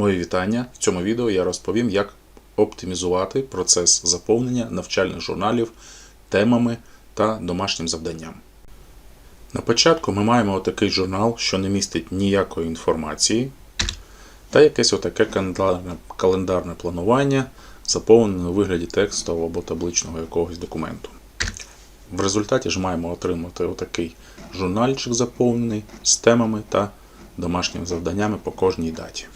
Мої вітання. В цьому відео я розповім, як оптимізувати процес заповнення навчальних журналів темами та домашнім завданням. На початку ми маємо отакий журнал, що не містить ніякої інформації, та якесь отаке календарне, календарне планування, заповнене у вигляді текстового або табличного якогось документу. В результаті ж маємо отримати отакий журнальчик заповнений з темами та домашніми завданнями по кожній даті.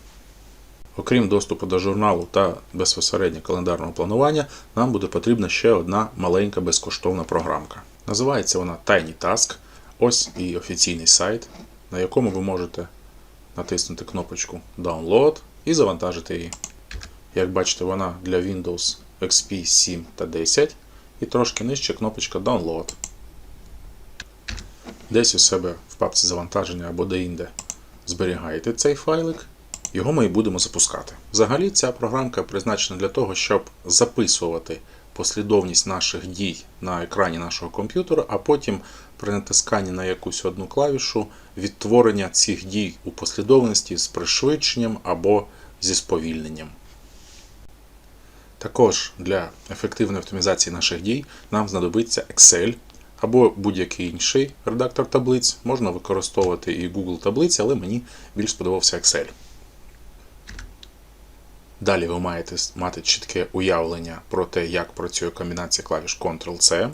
Окрім доступу до журналу та безпосередньо календарного планування, нам буде потрібна ще одна маленька безкоштовна програмка. Називається вона Tiny Task. Ось і офіційний сайт, на якому ви можете натиснути кнопочку Download і завантажити її. Як бачите, вона для Windows XP 7 та 10 і трошки нижче кнопочка Download. Десь у себе в папці завантаження або деінде зберігаєте цей файлик, його ми і будемо запускати. Взагалі, ця програмка призначена для того, щоб записувати послідовність наших дій на екрані нашого комп'ютера, а потім при натисканні на якусь одну клавішу відтворення цих дій у послідовності з пришвидшенням або зі сповільненням. Також для ефективної оптимізації наших дій нам знадобиться Excel або будь-який інший редактор таблиць. Можна використовувати і Google таблиці, але мені більш сподобався Excel. Далі ви маєте мати чітке уявлення про те, як працює комбінація клавіш Ctrl-C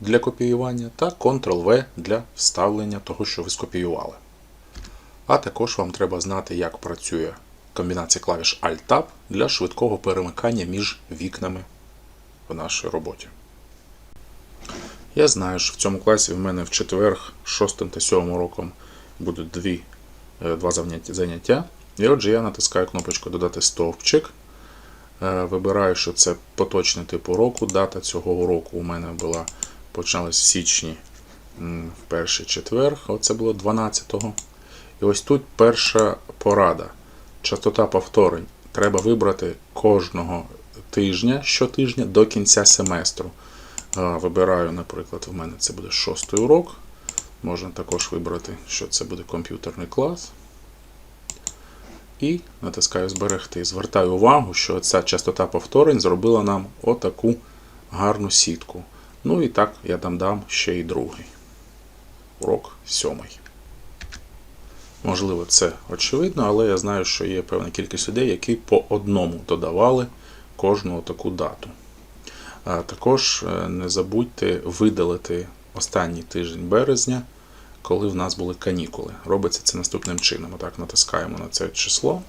для копіювання та Ctrl-V для вставлення того, що ви скопіювали. А також вам треба знати, як працює комбінація клавіш Alt-Tab для швидкого перемикання між вікнами в нашій роботі. Я знаю, що в цьому класі в мене в четверг, 6 та 7 роком будуть дві, е, два заняття. І отже, я натискаю кнопочку Додати стовпчик. Е, Вибираю, що це поточний тип уроку. Дата цього уроку у мене була почалась в січні в перший четвер, оце було 12-го. І ось тут перша порада. Частота повторень. Треба вибрати кожного тижня щотижня до кінця семестру. Е, Вибираю, наприклад, у мене це буде шостий урок. Можна також вибрати, що це буде комп'ютерний клас. І натискаю Зберегти. Звертаю увагу, що ця частота повторень зробила нам отаку гарну сітку. Ну і так, я там дам ще й другий. Урок сьомий. Можливо, це очевидно, але я знаю, що є певна кількість людей, які по одному додавали кожну таку дату. А також не забудьте видалити останній тиждень березня, коли в нас були канікули. Робиться це наступним чином. Отак натискаємо на це число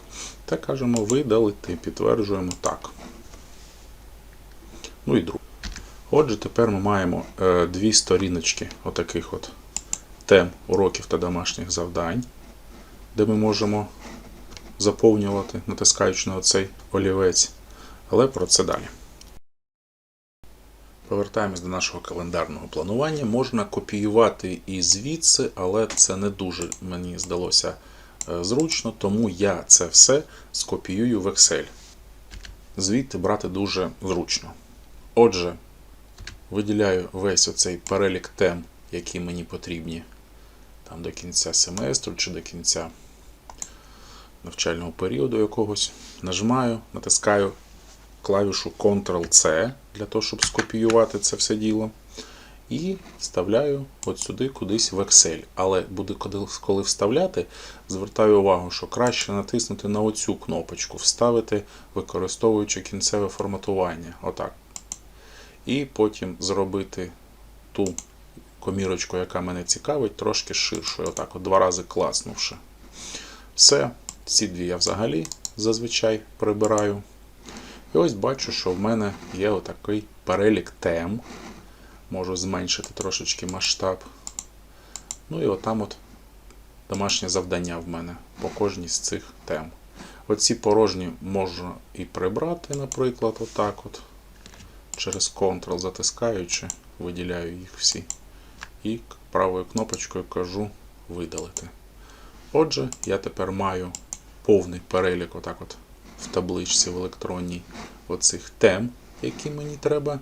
та кажемо видалити, підтверджуємо так. Ну і друге. Отже, тепер ми маємо е, дві сторіночки отаких от тем уроків та домашніх завдань, де ми можемо заповнювати, натискаючи на оцей олівець. Але про це далі. Повертаємось до нашого календарного планування. Можна копіювати і звідси, але це не дуже мені здалося е, зручно, тому я це все скопіюю в Excel. Звідти брати дуже зручно. Отже, виділяю весь оцей перелік тем, які мені потрібні там до кінця семестру чи до кінця навчального періоду якогось. Нажимаю, натискаю клавішу Ctrl-C для того, щоб скопіювати це все діло. І вставляю от сюди кудись в Excel. Але буде коли вставляти, звертаю увагу, що краще натиснути на оцю кнопочку, вставити, використовуючи кінцеве форматування. Отак. І потім зробити ту комірочку, яка мене цікавить, трошки ширшою. Отак, от два рази класнувши. Все, ці дві я взагалі зазвичай прибираю. І ось бачу, що в мене є отакий перелік тем. Можу зменшити трошечки масштаб. Ну і отам от домашнє завдання в мене по кожній з цих тем. Оці порожні можна і прибрати, наприклад, отак от. Через Ctrl затискаючи, виділяю їх всі. І правою кнопочкою кажу видалити. Отже, я тепер маю повний перелік отак от в табличці в електронній оцих тем, які мені треба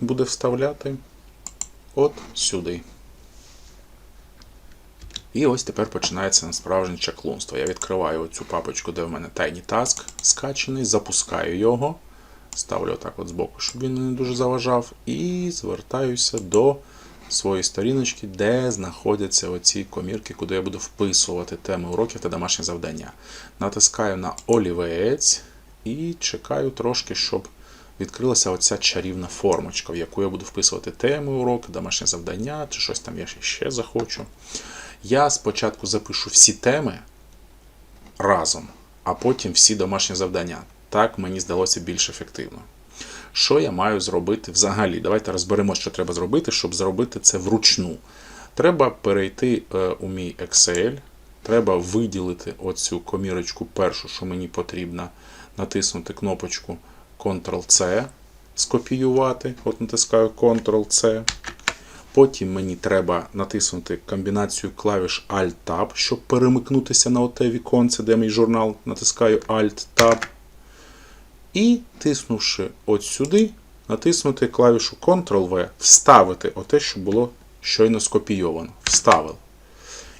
буде вставляти от сюди. І ось тепер починається справжнє чаклунство. Я відкриваю цю папочку, де в мене Tiny Task скачаний, запускаю його, ставлю отак от збоку, щоб він не дуже заважав, і звертаюся до своєї сторіночки, де знаходяться оці комірки, куди я буду вписувати теми уроків та домашні завдання. Натискаю на олівець і чекаю трошки, щоб відкрилася оця чарівна формочка, в яку я буду вписувати теми уроки, домашнє завдання чи щось там я ще захочу. Я спочатку запишу всі теми разом, а потім всі домашні завдання. Так мені здалося більш ефективно. Що я маю зробити взагалі? Давайте розберемо, що треба зробити, щоб зробити це вручну. Треба перейти е, у мій Excel, треба виділити оцю комірочку першу, що мені потрібно, натиснути кнопочку Ctrl-C, скопіювати. От натискаю Ctrl-C. Потім мені треба натиснути комбінацію клавіш Alt-Tab, щоб перемикнутися на оте віконце, де мій журнал, натискаю Alt-Tab. І тиснувши от сюди, натиснути клавішу Ctrl-V, вставити оте, що було щойно скопійовано. Вставив.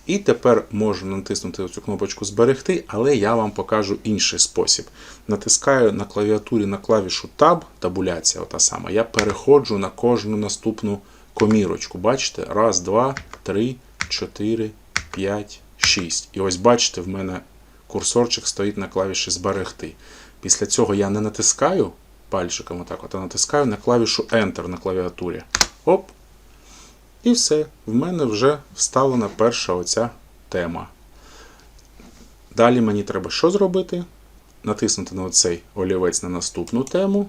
І тепер можна натиснути цю кнопочку Зберегти, але я вам покажу інший спосіб. Натискаю на клавіатурі на клавішу Tab, табуляція ота сама, я переходжу на кожну наступну комірочку. Бачите? Раз, два, три, чотири, п'ять, шість. І ось бачите, в мене курсорчик стоїть на клавіші Зберегти. Після цього я не натискаю пальчиком, отак, от, а натискаю на клавішу Enter на клавіатурі. Оп! І все. В мене вже вставлена перша оця тема. Далі мені треба що зробити? Натиснути на оцей олівець на наступну тему.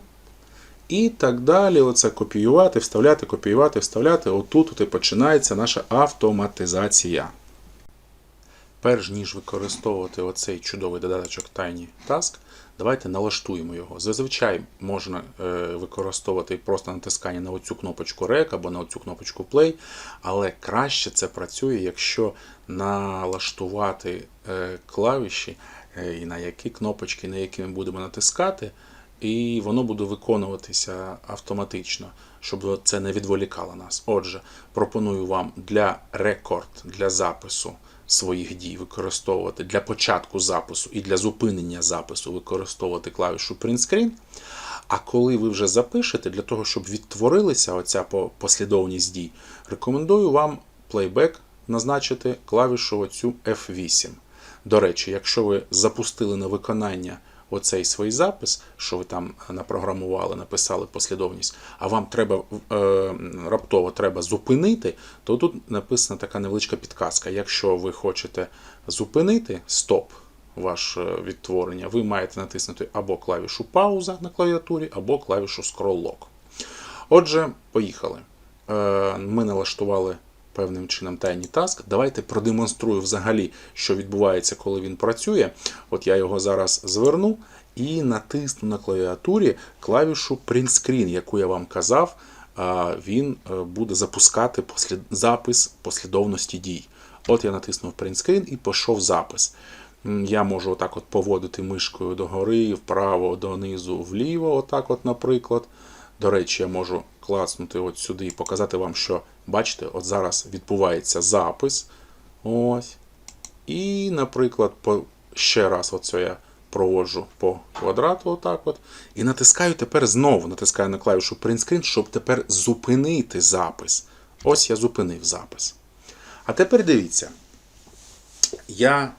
І так далі. Оце копіювати, вставляти, копіювати, вставляти. Отут от і починається наша автоматизація. Перш ніж використовувати оцей чудовий додаточок Tiny Task, давайте налаштуємо його. Зазвичай можна е, використовувати просто натискання на оцю кнопочку Rec або на оцю кнопочку Play, але краще це працює, якщо налаштувати е, клавіші е, і на які кнопочки, на які ми будемо натискати, і воно буде виконуватися автоматично, щоб це не відволікало нас. Отже, пропоную вам для рекорд, для запису своїх дій використовувати для початку запису і для зупинення запису використовувати клавішу Print Screen. А коли ви вже запишете, для того, щоб відтворилася оця послідовність дій, рекомендую вам плейбек назначити клавішу оцю F8. До речі, якщо ви запустили на виконання оцей свій запис, що ви там напрограмували, написали послідовність, а вам треба е, раптово треба зупинити, то тут написана така невеличка підказка. Якщо ви хочете зупинити стоп ваше відтворення, ви маєте натиснути або клавішу пауза на клавіатурі, або клавішу scroll-lock. Отже, поїхали. Е, Ми налаштували. Певним чином Tiny Task. Давайте продемонструю взагалі, що відбувається, коли він працює. От я його зараз зверну і натисну на клавіатурі клавішу Print Screen, яку я вам казав, він буде запускати запис послідовності дій. От я натиснув Print Screen і пішов запис. Я можу отак от поводити мишкою догори, вправо, донизу, вліво, отак от, наприклад. До речі, я можу класнути от сюди і показати вам, що, бачите, от зараз відбувається запис. Ось. І, наприклад, по, ще раз оце я проводжу по квадрату, отак от. І натискаю тепер знову натискаю на клавішу Print Screen, щоб тепер зупинити запис. Ось я зупинив запис. А тепер дивіться. Я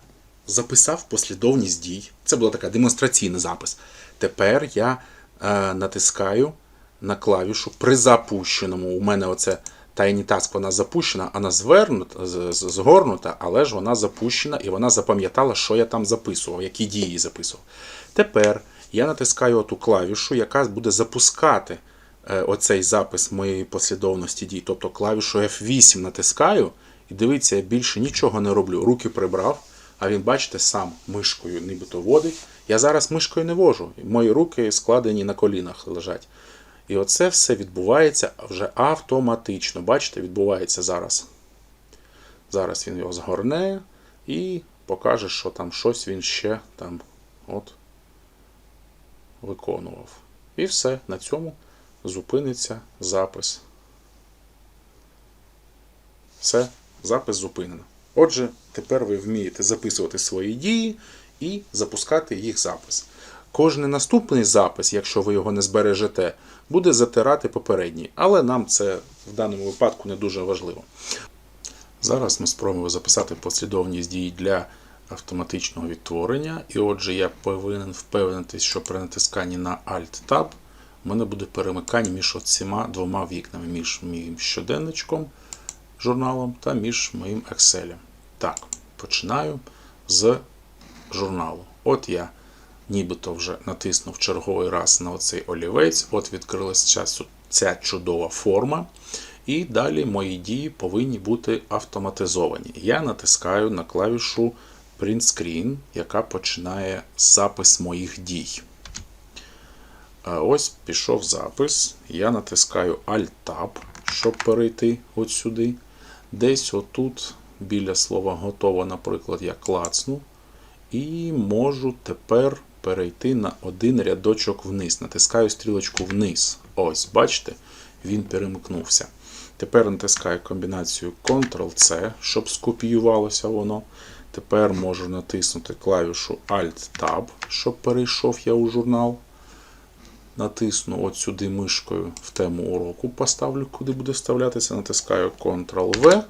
записав послідовність дій. Це була така демонстраційний запис. Тепер я е, натискаю на клавішу при запущеному. У мене оце Tiny Task вона запущена, вона звернута, згорнута, але ж вона запущена і вона запам'ятала, що я там записував, які дії записував. Тепер я натискаю оту клавішу, яка буде запускати е, оцей запис моєї послідовності дій. Тобто клавішу F8 натискаю, і дивіться, я більше нічого не роблю. Руки прибрав, а він, бачите, сам мишкою нібито водить. Я зараз мишкою не вожу. Мої руки складені на колінах лежать. І оце все відбувається вже автоматично. Бачите, відбувається зараз. Зараз він його згорне і покаже, що там щось він ще там от виконував. І все, на цьому зупиниться запис. Все, запис зупинено. Отже, тепер ви вмієте записувати свої дії і запускати їх запис. Кожний наступний запис, якщо ви його не збережете, буде затирати попередній, але нам це в даному випадку не дуже важливо. Зараз ми спробуємо записати послідовність дій для автоматичного відтворення. І отже, я повинен впевнитись, що при натисканні на Alt-Tab у мене буде перемикання між цими двома вікнами, між моїм щоденничком, журналом та між моїм Excel. Так, починаю з журналу. От я нібито вже натиснув черговий раз на оцей олівець, от відкрилася ця, чудова форма. І далі мої дії повинні бути автоматизовані. Я натискаю на клавішу Print Screen, яка починає запис моїх дій. Ось пішов запис. Я натискаю Alt-Tab, щоб перейти от сюди. Десь отут, біля слова готово, наприклад, я клацну. І можу тепер перейти на один рядочок вниз. Натискаю стрілочку вниз. Ось, бачите, він перемкнувся. Тепер натискаю комбінацію Ctrl-C, щоб скопіювалося воно. Тепер можу натиснути клавішу Alt-Tab, щоб перейшов я у журнал. Натисну от сюди мишкою в тему уроку, поставлю, куди буде вставлятися. Натискаю Ctrl-V.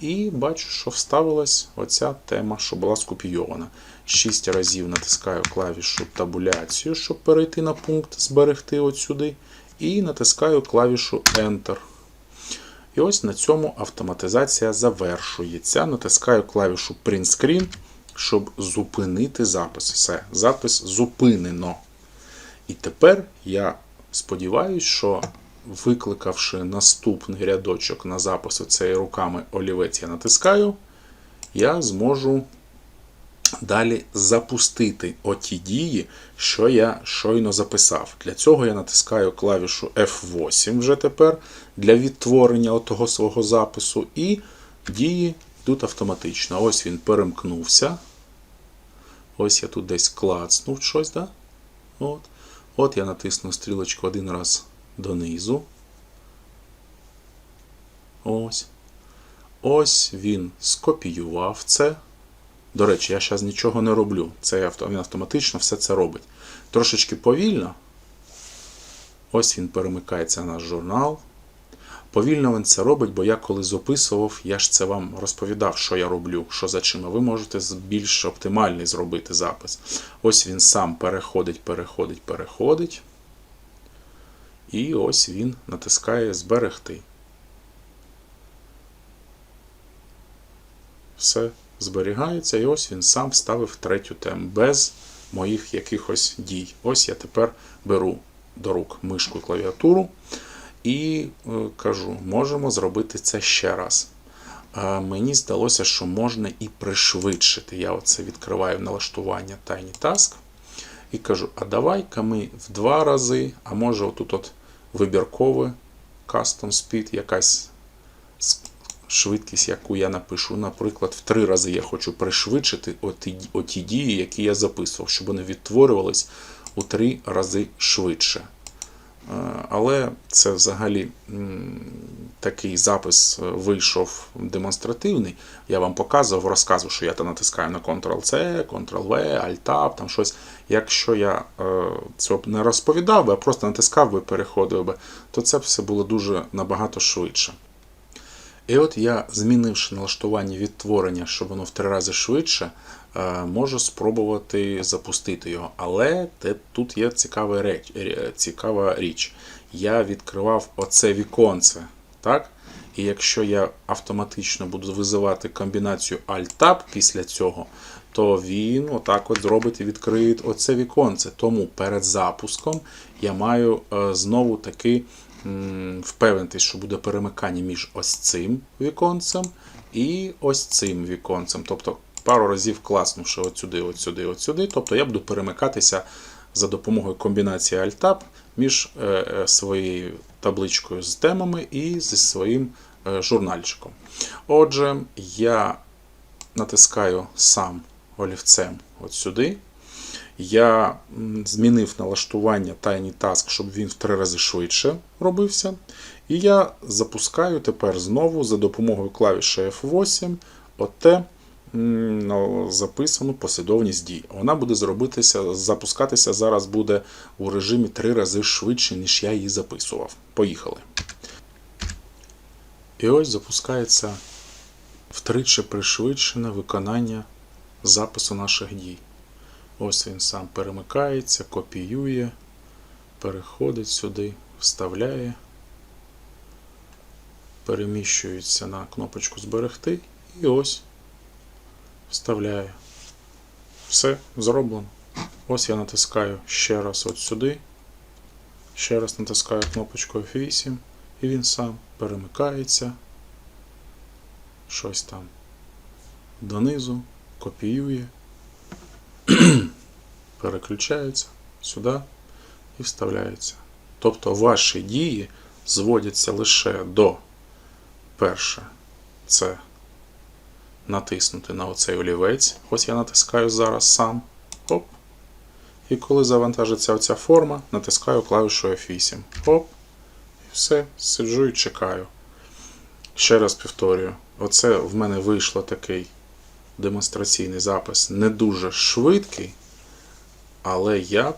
І бачу, що вставилась оця тема, що була скопійована. Шість разів натискаю клавішу табуляцію, щоб перейти на пункт Зберегти от сюди. І натискаю клавішу Enter. І ось на цьому автоматизація завершується. Натискаю клавішу Print Screen, щоб зупинити запис. Все, запис зупинено. І тепер я сподіваюся, що викликавши наступний рядочок на запис оцеї руками олівець, я натискаю, я зможу далі запустити оті дії, що я щойно записав. Для цього я натискаю клавішу F8 вже тепер для відтворення отого свого запису, і дії йдуть автоматично. Ось він перемкнувся. Ось я тут десь клацнув щось. Да? От. От я натисну стрілочку один раз донизу. Ось. Ось він скопіював це. До речі, я зараз нічого не роблю. Це він автоматично все це робить. Трошечки повільно. Ось він перемикається на наш журнал. Повільно він це робить, бо я коли записував, я ж це вам розповідав, що я роблю, що за чим. Ви можете більш оптимальний зробити запис. Ось він сам переходить, переходить, переходить. І ось він натискає Зберегти. Все зберігається, і ось він сам вставив третю тему без моїх якихось дій. Ось я тепер беру до рук мишку клавіатуру. І е, кажу, можемо зробити це ще раз. Мені здалося, що можна і пришвидшити. Я оце відкриваю налаштування Tiny Task і кажу: а давай-ка ми в два рази, а може, отут от вибіркове Custom Speed, якась швидкість, яку я напишу. Наприклад, в три рази я хочу пришвидшити оті, оті дії, які я записував, щоб вони відтворювались у три рази швидше. Але це взагалі такий запис вийшов демонстративний. Я вам показував, розказував, що я там натискаю на Ctrl-C, Ctrl-V, Alt-Tab, там щось. Якщо я це не розповідав би, а просто натискав би, переходив би, то це все було дуже набагато швидше. І от я, змінивши налаштування відтворення, щоб воно в три рази швидше, можу спробувати запустити його. Але тут є цікава річ. цікава річ. Я відкривав оце віконце. так? І якщо я автоматично буду визивати комбінацію Alt-Tab після цього, то він отак от зробить і відкриє оце віконце. Тому перед запуском я маю знову таки впевнитись, що буде перемикання між ось цим віконцем і ось цим віконцем. Тобто пару разів класнувши от сюди, от сюди, от сюди. Тобто я буду перемикатися за допомогою комбінації Alt-Tab між своєю табличкою з темами і зі своїм журнальчиком. Отже, я натискаю сам олівцем от сюди. Я змінив налаштування Tiny Task, щоб він в три рази швидше робився. І я запускаю тепер знову за допомогою клавіші F8 оте записану послідовність дій. Вона буде зробитися, запускатися зараз буде у режимі три рази швидше, ніж я її записував. Поїхали. І ось запускається втричі пришвидшене виконання запису наших дій. Ось він сам перемикається, копіює, переходить сюди, вставляє, переміщується на кнопочку Зберегти і ось вставляє. Все зроблено. Ось я натискаю ще раз от сюди. Ще раз натискаю кнопочку F8, і він сам перемикається. Щось там донизу, копіює, переключається сюди і вставляється. Тобто ваші дії зводяться лише до перше, це натиснути на оцей олівець. Ось я натискаю зараз сам. Оп. І коли завантажиться оця форма, натискаю клавішу F8. Оп. І все, сиджу і чекаю. Ще раз повторюю, оце в мене вийшло такий демонстраційний запис не дуже швидкий, але я б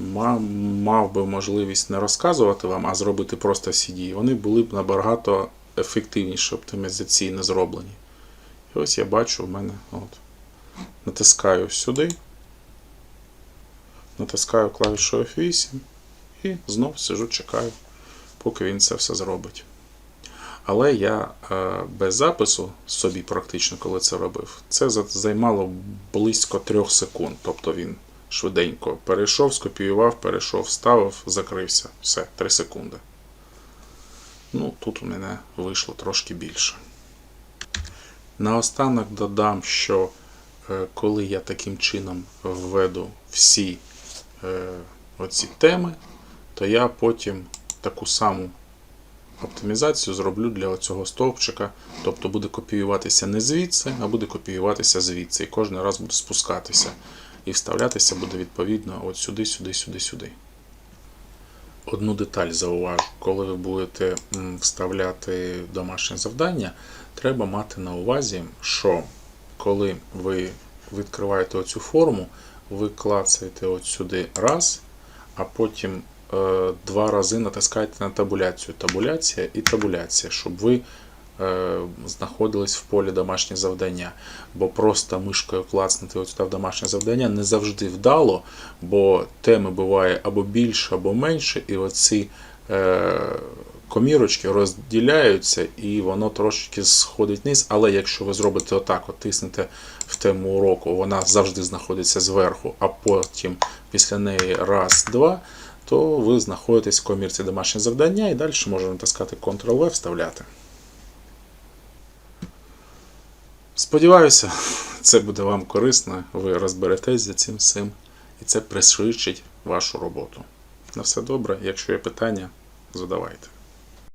мав, би можливість не розказувати вам, а зробити просто дії. Вони були б набагато ефективніше, оптимізаційно зроблені. І ось я бачу, в мене от, натискаю сюди, натискаю клавішу F8 і знов сижу, чекаю, поки він це все зробить. Але я е, без запису собі практично, коли це робив, це займало близько 3 секунд. Тобто він швиденько перейшов, скопіював, перейшов, вставив, закрився. Все, 3 секунди. Ну, тут у мене вийшло трошки більше. Наостанок додам, що е, коли я таким чином введу всі е, оці теми, то я потім таку саму оптимізацію зроблю для цього стовпчика. Тобто буде копіюватися не звідси, а буде копіюватися звідси. І кожен раз буде спускатися. І вставлятися буде відповідно от сюди, сюди, сюди, сюди. Одну деталь зауважу, коли ви будете вставляти домашнє завдання, треба мати на увазі, що коли ви відкриваєте оцю форму, ви клацаєте от сюди раз, а потім е, два рази натискаєте на табуляцію. Табуляція і табуляція, щоб ви знаходились в полі домашнє завдання. Бо просто мишкою клацнути от в домашнє завдання не завжди вдало, бо теми буває або більше, або менше, і оці е, комірочки розділяються, і воно трошки сходить вниз. Але якщо ви зробите отак, от тиснете в тему уроку, вона завжди знаходиться зверху, а потім після неї раз, два, то ви знаходитесь в комірці домашнє завдання і далі можна натискати Ctrl-V, вставляти. Сподіваюся, це буде вам корисно, ви розберетесь за цим всім, і це пришвидшить вашу роботу. На все добре, якщо є питання, задавайте.